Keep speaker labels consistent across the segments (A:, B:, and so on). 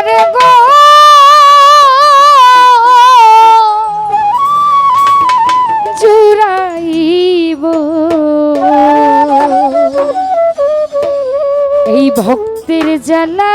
A: করে গো। জুড়াইব।
B: এই
A: ভক্তির জ্বালা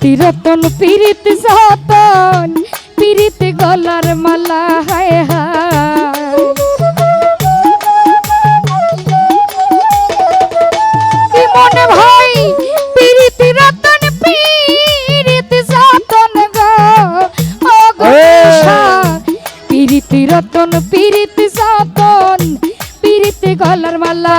A: পিরিতি রতন পিরিতি সতন পিরিতি গলার মালা হায় হায়। ইমন ভাই পিরিতি রতন পিরিতি সতন গো? পিরিতি রতন পিরিতি সতন পিরিতি গলার মালা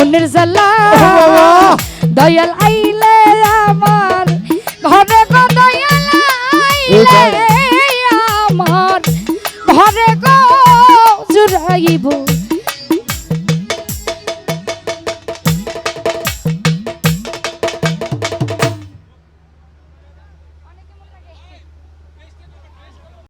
A: মনের জ্বালা। দয়াল আইলে আমার ঘরে গো দয়াল আইলে আমার ঘরে গো জুড়াইব।